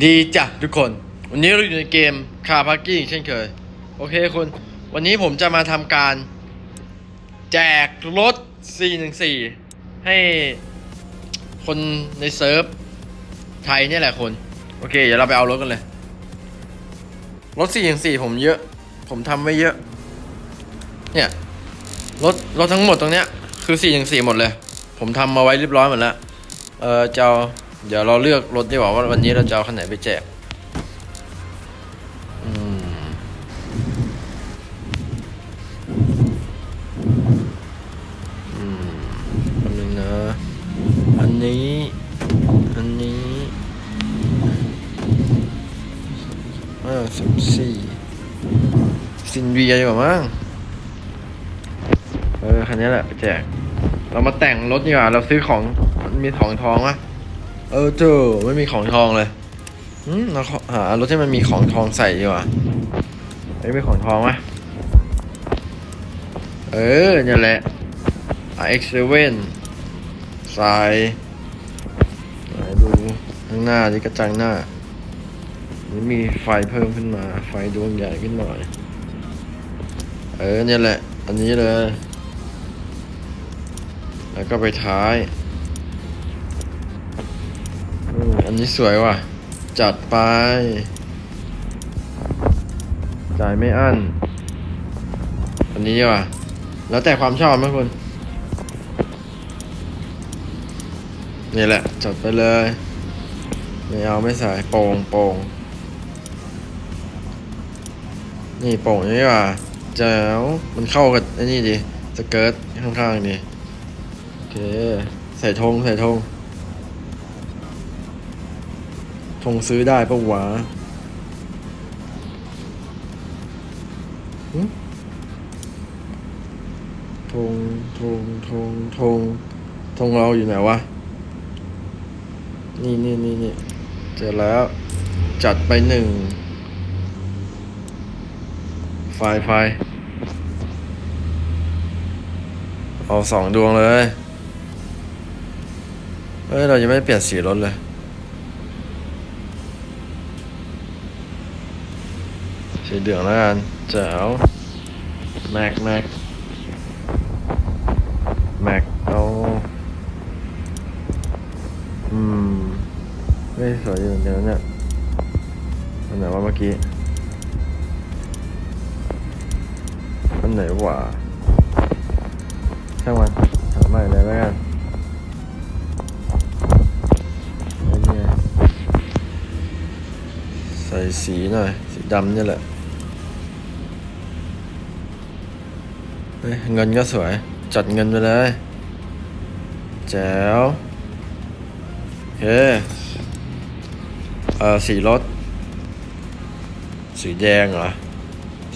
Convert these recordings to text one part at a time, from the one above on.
ดีจ้ะทุกคน วันนี้เราอยู่ในเกมคาร์พาร์กิ้งเช่นเคย โอเคคุณ วันนี้ผมจะมาทำการ แจกรถ 414 ให้คนในเซิร์ฟไทยเนี่ยแหละคน โอเค เดี๋ยวเราไปเอารถกันเลย รถ 414 ผมเยอะ ผมทำไว้เยอะ เนี่ย รถ รถทั้งหมดตรงเนี้ย คือ 414 หมดเลย ผมทำมาไว้เรียบร้อยหมดแล้ว เออจะ เดี๋ยวเราเลือกรถดีกว่าว่าวันนี้เราจะเอาคันไหนไปแจกอืมอืมอันนึงนะอันนี้ อันนี้อ่าสามสี่ซินเวียดีกว่ามั้งเออ คันนี้แหละไปแจก เรามาแต่งรถดีกว่า เราซื้อของ มันมีของทองวะ เออเจอไม่มีของทองเลยอืมเราหารถที่มันมีของทองใส่ดีกว่าไม่มีของทองวะเออเนี่ยแหละ RX7 สายไหนดูข้างหน้าที่กระจังหน้ามันมีไฟเพิ่มขึ้นมา ไฟดวงใหญ่ขึ้นหน่อย เออเนี่ยแหละ อันนี้เลย แล้วก็ไปท้าย นนี้สวยว่ะ จัดไป จ่ายไม่อั้น อันนี้ว่ะ แล้วแต่ความชอบนะคุณ นี่แหละ จัดไปเลย ไม่เอาไม่ใส่โป่งโป่งนี่โป่งนี่ว่ะแจ๋วมันเข้ากับไอ้นี่ดิ สเกิร์ตข้างๆดิ โอเค ใส่ธงใส่ธง ธงซื้อได้ปะวะหึธงธงธงธงธงเราอยู่ไหนวะ นี่นี่นี่นี่เจอแล้ว จัดไปหนึ่ง ไฟไฟเอาสองดวงเลย เฮ้ย เรายังไม่ได้เปลี่ยนสีรถเลย สีเหลืองแล้วกันแจ๋วแม็กแม็กแม็กเอาอืมไม่สวยอยู่เหมือนกันเนี่ยอันไหนว่าเมื่อกี้อันไหนวะช่างมันหาใหม่เลยแล้วกันไอ้เนี่ยใส่สีหน่อย สีดำเนี่ยแหละ เงินก็สวย จัดเงินไปเลย แจ๋วโอเค เอ่อ สีรถ สีแดงเหรอ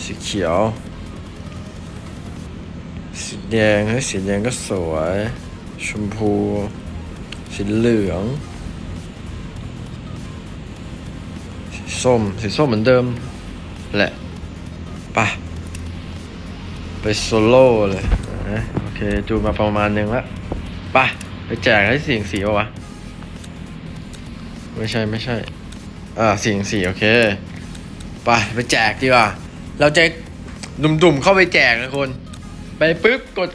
สีเขียว สีแดงเฮ้สีแดงก็สวย ชมพู สีเหลือง สีส้ม สีส้มเหมือนเดิม แหละไปะ ไปโซโล่เลยนะโอเค จูมาประมาณนึงละไปะไปแจกให้เสียงสีปะวะ ไม่ใช่ไม่ใช่ อ่าเสียงสีโอเคไปไปแจกดีกว่า เราจะดุ่มๆเข้าไปแจกนะคน ไปปุ๊บกด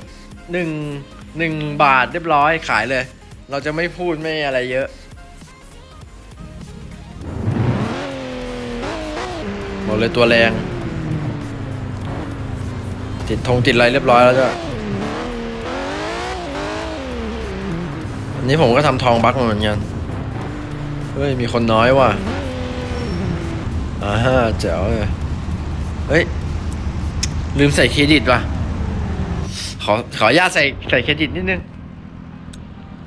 หนึ่งหนึ่งบาทเรียบร้อยขายเลย เราจะไม่พูดไม่อะไรเยอะบอกเลยตัวแรง ติดธงติดอะไรเรียบร้อยแล้วจ้ะอันนี้ผมก็ทำทองบักมาเหมือนกัน เฮ้ย มีคนน้อยว่ะอ่าฮะเจ๋วเลยเฮ้ย ลืมใส่เครดิตว่ะ ขอขออนุญาตใส่ใส่เครดิตนิดนึง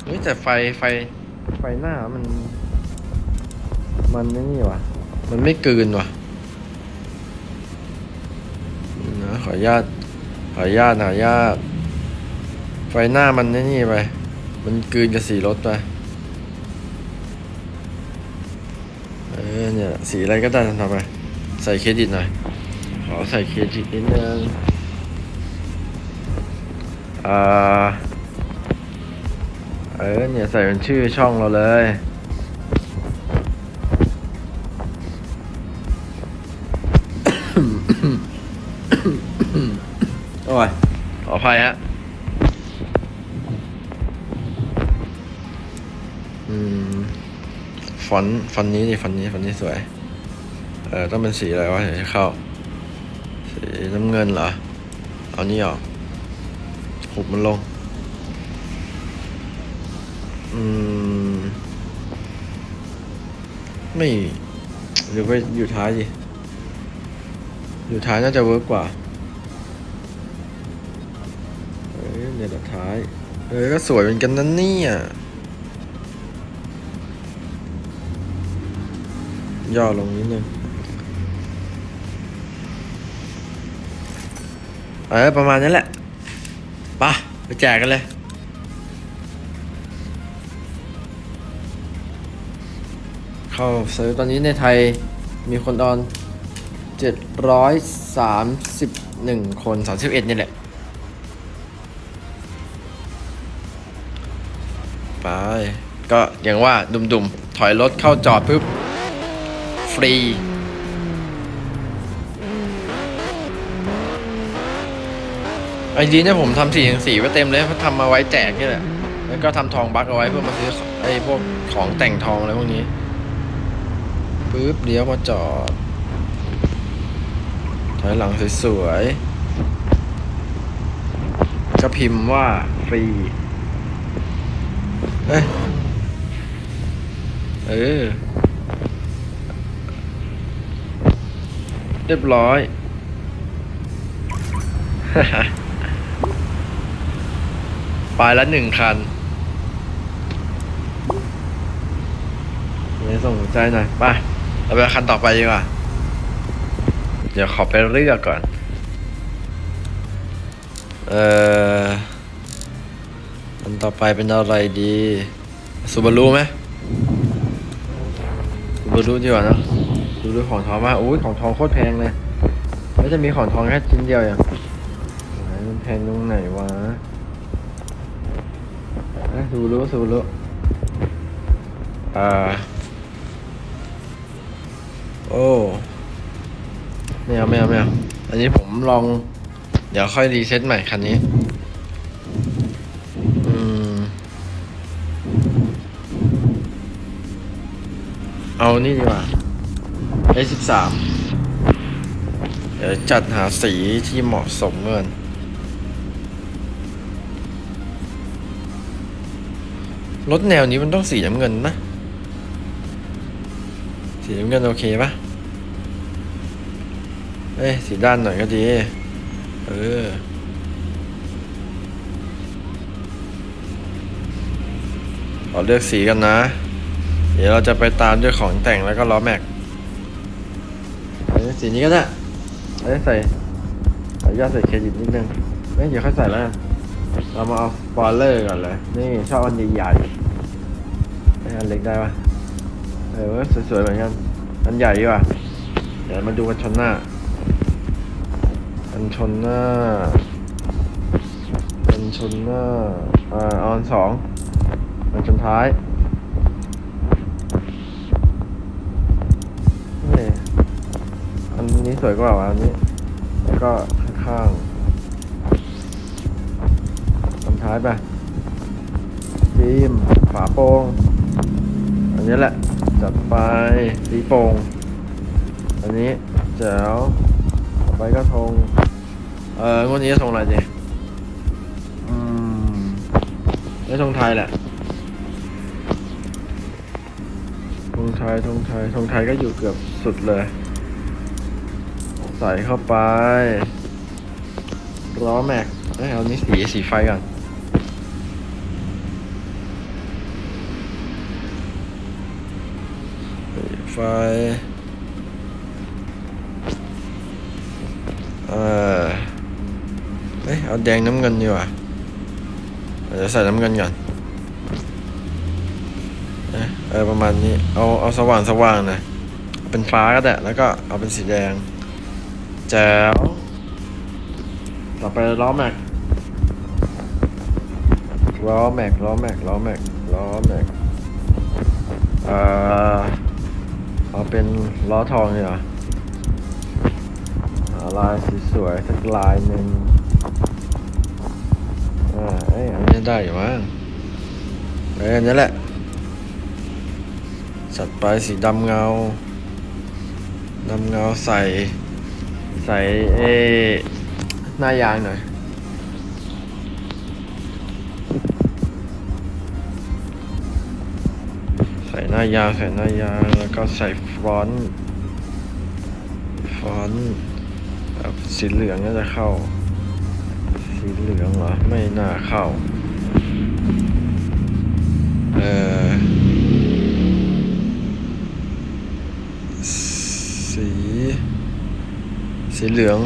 เฮ้ยแต่ไฟไฟไฟหน้ามัน มันนี่ว่ะ มันไม่กืนว่ะนะขออนุญาต ขออนุญาตขออนุญาตไฟหน้ามันนี่ไป มันกืนกับสีรถไป เออเนี่ย สีอะไรก็ได้ทำไป ใส่เครดิตหน่อย ขอใส่เครดิตนิดนึง อ่า เออเนี่ย ใส่เป็นชื่อช่องเราเลย ภัยฮะอืมฟอนต์ฟอนต์นี้ดิฟอนต์นี้ฟอนต์นี้สวย เออต้องเป็นสีอะไรวะถึงจะเข้า สีน้ำเงินเหรอ เอานี่ออกหุบมันลง อืม ไม่หรือไปอยู่ท้ายดิ อยู่ท้ายน่าจะเวิร์กกว่า เอ้ยเนี่ยแหละท้าย เออ ก็สวยเหมือนกันนั่นเนี่ย ย่อลงนิดนึง เออ ประมาณนั้นแหละปะไปแจกกันเลยเข้าเซิร์ตอนนี้ในไทยมีคนออน 731 คน 31 นี่แหละ ไป ก็อย่างว่าดุมๆ ถอยรถเข้าจอดปุ๊บ ฟรี ไอดีเนี่ยผมทำสี่ถึงสี่ไว้เต็มเลยเพราะทำมาไว้แจกนี่แหละ แล้วก็ทำทองบักเอาไว้เพื่อมาซื้อไอพวกของแต่งทองอะไรพวกนี้ปุ๊บเลี้ยวมาจอด ถอยหลังสวยๆ ก็พิมพ์ว่าฟรี เอ้ยเออ เรียบร้อย ไปละหนึ่งคันไม่ส่งใจหน่อยไปเราไปคันต่อไปดีกว่า เดี๋ยวขอไปเลือกก่อน เอ่อ อันต่อไปเป็นอะไรดีซูบารุไหมซูบารุดีกว่านอะดูดูของทองมากอุ้ยของทองโคตรแพงเลยแล้วจะมีของทองแค่ชิ้นเดียวอย่างมันแพงตรงไหนวะเอ้ยซูบารุซูบารุอ่าโอ้ไม่เอาไม่เอาไม่เอาอันนี้ผมลอง เดี๋ยวค่อยรีเซ็ตใหม่คันนี้ นี่ดีกว่า A13 เดี๋ยวจัดหาสีที่เหมาะสมเงินรถแนวนี้มันต้องสีน้ำเงินนะ สีน้ำเงินโอเคปะเอ้ยสีด้านหน่อยก็ดี เออขอเลือกสีกันนะ เดี๋ยวเราจะไปตามด้วยของแต่งแล้วก็ล้อแม็กสีนี้ก็ได้เอาใส่ขออนุญาตใส่เครดิตนิดนึงเอ้ยเดี๋ยวค่อยใส่แล้วเรามาเอาสปอยเลอร์ก่อนเลย นี่ชอบอันใหญ่ๆไม่อันเล็กได้ปะเออสวยๆเหมือนกัน อันใหญ่ดีกว่า เดี๋ยวมาดูกันชนหน้า อันชนหน้า อันชนหน้า อ่าอาอันสองอันชนท้าย นนี้สวยกว่าว่ะอันนี้ แล้วก็ข้างๆอันท้ายไปฟิล์มฝาโปร่งอันนี้แหละ จัดไปสีโปร่งอันนี้แจ๋วต่อไปก็ธงเอองวดนี้จะธงอะไรดีอืมได้ธงไทยแหละธงไทยธงไทยธงไทยก็อยู่เกือบสุดเลย ใส่เข้าไปล้อแม็กเอ้ยเอานี้สีสีไฟก่อนไฟเออเอ้ยเอาแดงน้ำเงินดีกว่าเดี๋ยวใส่น้ำเงินก่อนเออประมาณนี้ เอาเอาสว่างสว่างนะ เป็นฟ้าก็ได้ แล้วก็เอาเป็นสีแดง แจ๋วต่อไปล้อแม็กล้อแม็กล้อแม็กล้อแม็กล้อแม็กเอ่อเอาเป็นล้อทองดีกว่าเอลายสวยๆสักลายหนึ่งอ่าเอ้ยอันนี้ได้อยู่มั้งเอ้ยอันนี้แหละจัดไปสีดำเงาดำเงาใส่ ใส่เอหน้ายางหน่อย ใส่หน้ายางใส่หน้ายางแล้วก็ใส่ฟรอนต์ฟรอนต์แบบสีเหลืองน่าจะเข้า สีเหลืองเหรอ ไม่น่าเข้า เออสี สีเหลือง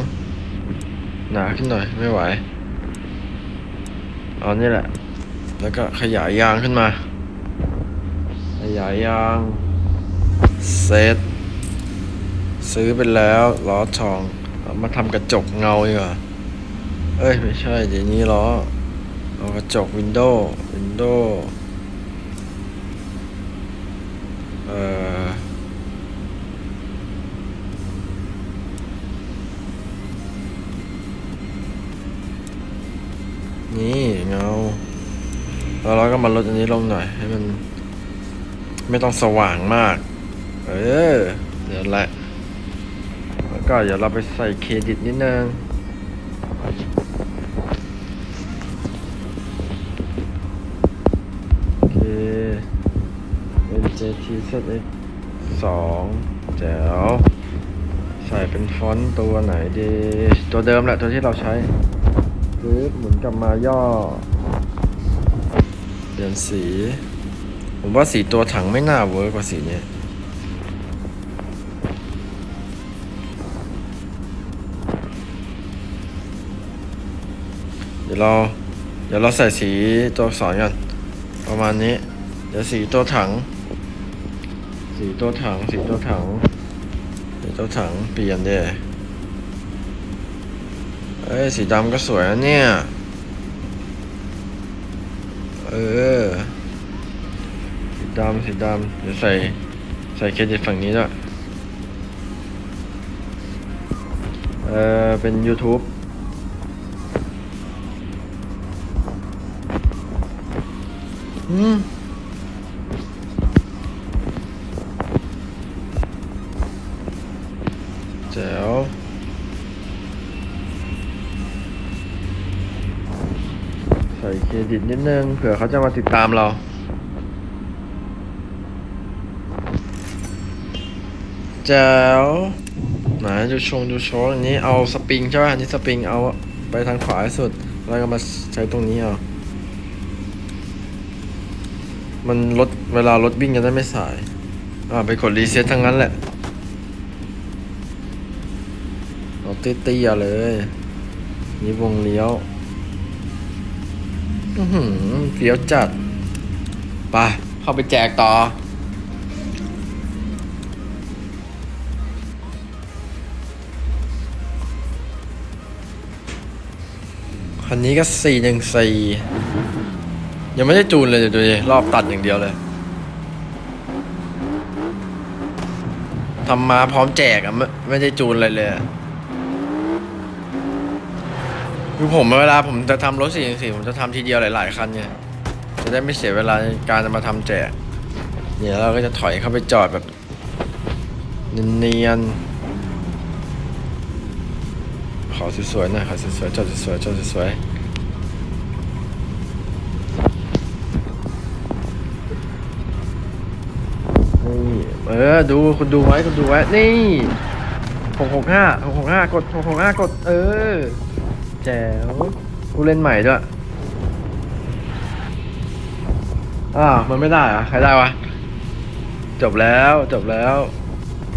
หนาขึ้นหน่อยไม่ไหวเอานี่แหละ แล้วก็ขยายยางขึ้นมา ขยายยางเซตซื้อไปแล้วล้อทองเอามาทำกระจกเงาดีกว่าเอ้ย ไม่ใช่เดี๋ยวนี้ล้อเอากระจกวินโดว์วินโดว์เอ่อ นี่เงาแล้วเราก็มาลดอันนี้ลงหน่อย ให้มัน ไม่ต้องสว่างมาก เออ เดี๋ยวแหละ แล้วก็เดี๋ยวเราไปใส่เครดิตนิดนึงโอเค NJT ZX สองแจ๋วใส่เป็นฟอนต์ตัวไหนดี ตัวเดิมแหละตัวที่เราใช้ ปึ๊บหมุนกลับมาย่อ เปลี่ยนสี ผมว่าสีตัวถังไม่น่าเวิร์กกว่าสีเนี้ยเดี๋ยวเรา เดี๋ยวเราใส่สีตัวอักษรกันประมาณนี้ เดี๋ยวสีตัวถัง สีตัวถัง สีตัวถัง สีตัวถังเปลี่ยนเด้ เอ้ยสีดำก็สวยนะเนี่ย เออ สีดำสีดำเดี๋ยวใส่ใส่เครดิตฝั่งนี้ด้วยเออเป็น YouTube อืม ส่เครดิตนิดนึงเผื่อเขาจะมาติดตามเรา แจ๋วไหนดูชงดูชว์อันนี้เอาสปริงใช่ป่ะอันนี้สปริงเอาไปทางขวาสุด แล้วก็มาใช้ตรงนี้เอา มันลดเวลารถวิ่งจะได้ไม่สาย อ่าไปกดรีเซ็ตทั้งนั้นแหละเอาเตี้ยๆเลย นี่วงเลี้ยว เฟี้ยวจัดไปเข้าไปแจกต่อ คันนี้ก็สี่หนึ่งสี่ยังไม่ได้จูนเลยเดี๋ยวดูดิรอบตัดอย่างเดียวเลยทำมาพร้อมแจกอะไม่ไม่ได้จูนอะไรเลยอะ คือผมเวลาผมจะทำรถสี่สี่ผมจะทำทีเดียวหลาย ๆ คันไงจะได้ไม่เสียเวลาในการจะมาทำแจกเนี่ยเราก็จะถอยเข้าไปจอดแบบเนียนๆขอสวยๆหน่อยขอสวยๆจอดสวยๆจอดสวยๆเออ ดูคุณดูไว้คุณดูไว้ นี่หกหกห้าหกหกห้ากดหกหกห้ากด เออ จ๋วผู้เล่นใหม่ด้วยอ้ามันไม่ได้อะใครได้วะ จบแล้วจบแล้ว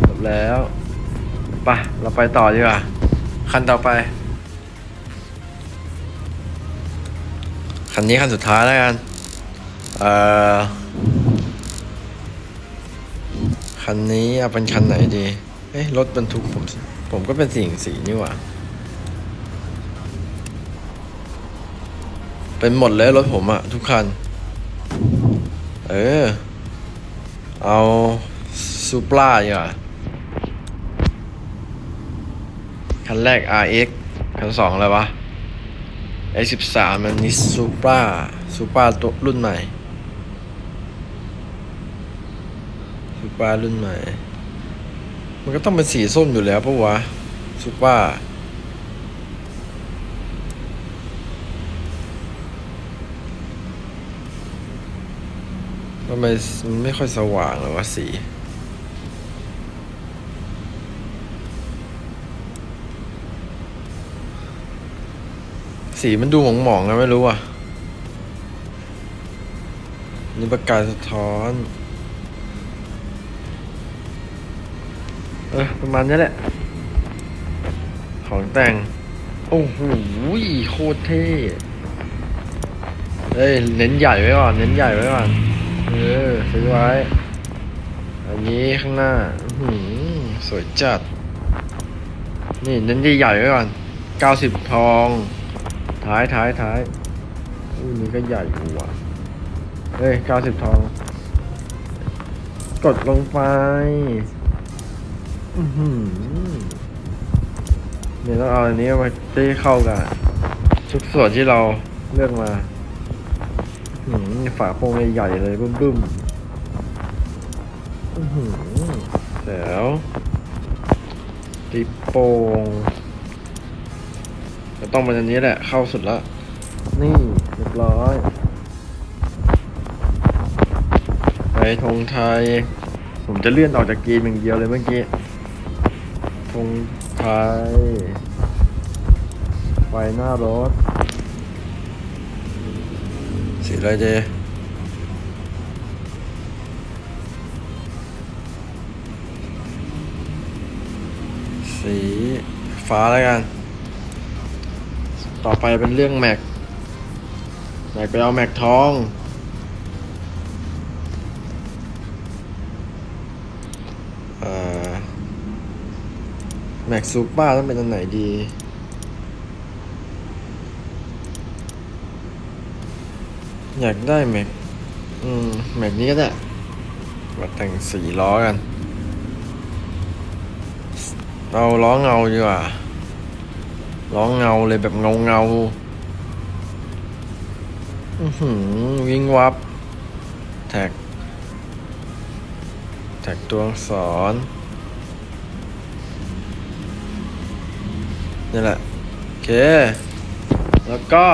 จบแล้วไปะเราไปต่อดีกว่า คันต่อไป คันนี้คันสุดท้ายแล้วกัน เอ่อ คันนี้เอาเป็นคันไหนดี เอ้ยรถบรรทุกผม ผมก็เป็นสิ่งสีนี่หว่า เป็นหมดเลยรถผมอะทุกคัน เออ เอาซูปราดีกว่าคันแรก RX คันสองอะไรวะ X13 มันนี่ซูปร์ซูปร์ตัวรุ่นใหม่ซูปร์รุ่นใหม่ มันก็ต้องเป็นสีส้มอยู่แล้วปะวะซูปร์ ทำไมมันไม่ค่อยสว่างเลยวะสี สีมันดูหมองๆนะไม่รู้อะ นี่ประกายสะท้อน เออประมาณนี้แหละ ของแต่ง โอ้โหโคตรเท่เอ้ย เน้นใหญ่ไว้ก่อน เน้นใหญ่ไว้ก่อน เออซื้อไว้ อันนี้ข้างหน้าหือสวยจัด นี่เน้นใหญ่ๆไว้ก่อนเก้าสิบทอง ท้ายท้ายท้ายอุ้ยนี่ก็ใหญ่อยู่ว่ะเฮ้ยเก้าสิบทอง กดลงไป อือหือเนี่ยต้องเอาอันนี้มาตีเข้ากันทุกส่วนที่เราเลือกมา ฝาโปรงใหญ่ๆเลยบึ้มบึ้มๆอื้อหือแจ๋วตีโป่งจะต้องเป็นอันนี้แหละ เข้าสุดล้วนี่เรียบร้อย ไปธงไทย ผมจะเลื่อนออกจากเกมอย่างเดียวเลยเมื่อกี้ธงไทย ไฟหน้ารถ สีอะไรเจสีฟ้าแล้วกัน ต่อไปเป็นเรื่องแม็ก แม็กไปเอาแม็กทองเอ่อแม็กซูเปอร์ต้องเป็นอันไหนดี อยากได้แม็กอืมแม็กนี้ก็ได้มาแต่งสีล้อกัน เอาล้อเงาดีกว่าร้อเงาเลยแบบเงาเงาวิ่งวับ แท็ก แท็กตัวอักษรนี่แหละ โอเค แล้วก็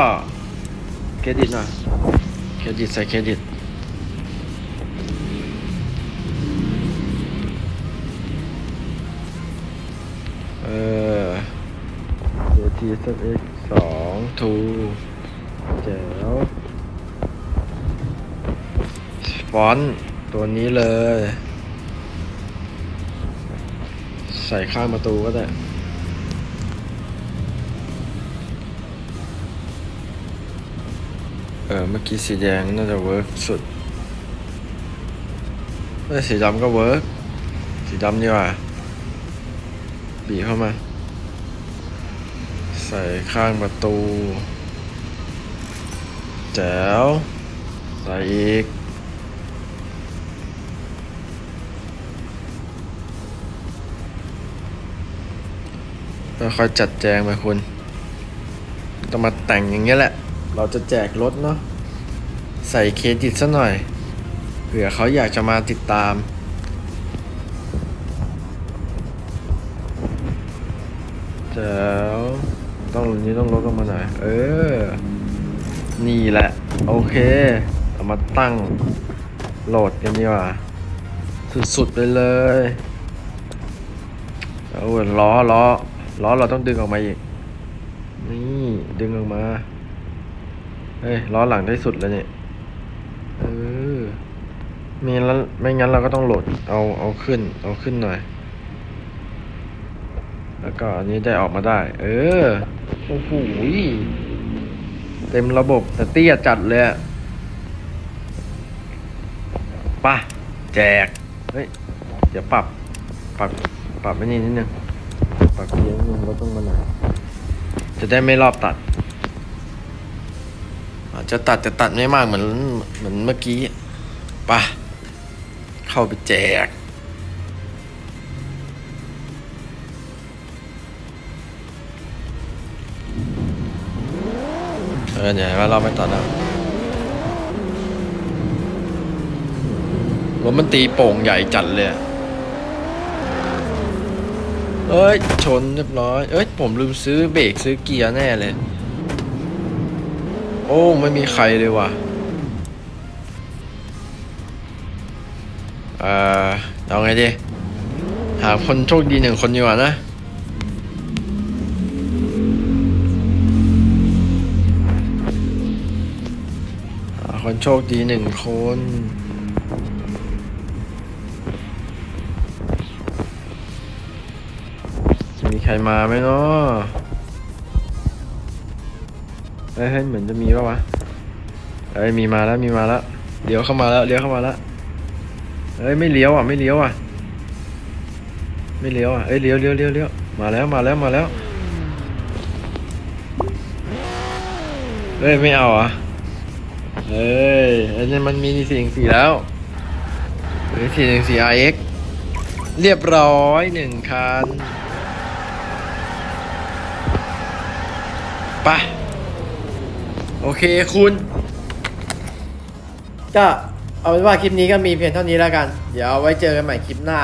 เครดิตหน่อย เครดิตใส่เครดิตเออ JT ZX สองทูแจ๋วฟอนต์ตัวนี้เลย ใส่ข้างประตูก็ได้ เออเมื่อกี้สีแดงน่าจะเวิร์กสุดเอ้สีดำก็เวิร์กสีดำดีกว่าบีเข้ามา ใส่ข้างประตู แจ๋วใส่อีกแล้วค่อยจัดแจงไปคุณ ต้องมาแต่งอย่างเงี้ยแหละ เราจะแจกรถเนาะใส่เครดิตซะหน่อยเผื่อเขาอยากจะมาติดตามแจ๋วต้องนี้ต้องลดลงมาหน่อย เออ นี่แหละ โอเค เอามาตั้งโหลดกันดีกว่า สุดๆไปเลยเอาเว้ยล้อล้อล้อเราต้องดึงออกมาอีก นี่ ดึงออกมา เฮ้ยล้อหลังได้สุดแล้วเนี่ยเออไม่งั้นไม่งั้นเราก็ต้องโหลดเอาเอาขึ้น เอาขึ้นหน่อย แล้วก็อันนี้ได้ออกมาได้ เออโอ้โหยเต็มระบบแต่เตี้ยจัดเลยอะไป่ะ แจก เฮ้ย เดี๋ยวปรับ ปรับ ปรับไม่นี่นิดนึง ปรับเยอะนิดนึงลดลงมาหน่อยจะได้ไม่รอบตัดอา จะตัดจะตัดไม่มากเหมือนเหมือนเมื่อกี้ปะเข้าไปแจก เออเนี่ยว่าเราไม่ตัล้วรถมันตีโป่งใหญ่จัดเลยเอ้ย ชนเรียบร้อย เอ้ย ผมลืมซื้อเบรกซื้อเกียร์แน่เลย โอ้ไม่มีใครเลยว่ะเอ่อเอาไงดีหาคนโชคดีหนึ่งคนดีกว่านะหาคนโชคดีหนึ่งคนมีใครมาไหมเนาะ เฮ้ยเหมือนจะมีปะวะเอ้ยมีมาแล้วมีมาแล้วเลี้ยวเข้ามาแล้วเลี้ยวเข้ามาแล้วเอ้ยไม่เลี้ยวอะไม่เลี้ยวอะ ไม่เลี้ยวอะเอ้ยเลี้ยวเลี้ยวเลี้ยวเลี้ยวมาแล้วมาแล้วมาแล้วเอ้ยไม่เอาอะเอ้ยอันนี้มันมีสี่งสี่แล้วหรือสี่หนึ่งสี่ RX เรียบร้อยหนึ่งคันไป เคคุณ ก็เอาเป็นว่าคลิปนี้ก็มีเพียงเท่านี้แล้วกัน เดี๋ยวไว้เจอกันใหม่คลิปหน้า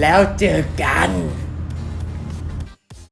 แล้วเจอกัน